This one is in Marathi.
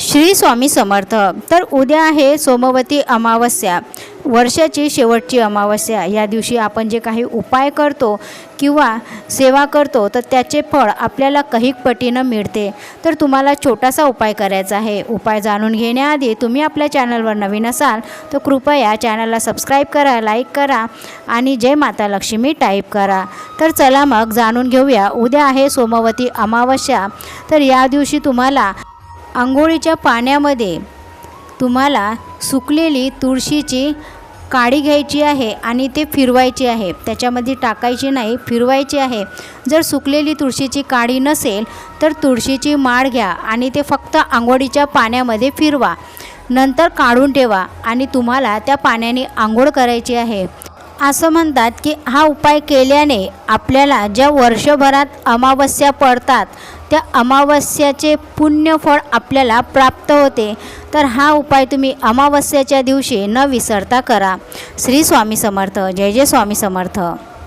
श्री स्वामी समर्थ. तर उद्या आहे सोमवती अमावस्या. वर्षाची शेवटची अमावस्या. या दिवशी आपण जे काही उपाय करतो किंवा सेवा करतो तर त्याचे फळ आपल्याला कैक पटीनं मिळते. तर तुम्हाला छोटासा उपाय करायचा आहे. उपाय जाणून घेण्याआधी तुम्ही आपल्या चॅनलवर नवीन असाल तर कृपया चॅनलला सबस्क्राईब करा लाईक करा आणि जय माता लक्ष्मी टाईप करा. तर चला मग जाणून घेऊया. उद्या आहे सोमवती अमावस्या. तर या दिवशी तुम्हाला आंघोळीच्या पाण्यामध्ये तुम्हाला सुकलेली तुळशीची काडी घ्यायची आहे आणि ते फिरवायची आहे. त्याच्यामध्ये टाकायची नाही फिरवायची आहे. जर सुकलेली तुळशीची काडी नसेल तर तुळशीची माळ घ्या आणि ते फक्त आंघोळीच्या पाण्यामध्ये फिरवा. नंतर काढून ठेवा आणि तुम्हाला त्या पाण्याने आंघोळ करायची आहे. असं म्हणतात की हा उपाय केल्याने आपल्याला ज्या वर्षभरात अमावस्या पडतात त्या अमावस्याचे पुण्यफळ आपल्याला प्राप्त होते. तर हा उपाय तुम्ही अमावस्याच्या दिवशी न विसरता करा. श्री स्वामी समर्थ. जय जय स्वामी समर्थ.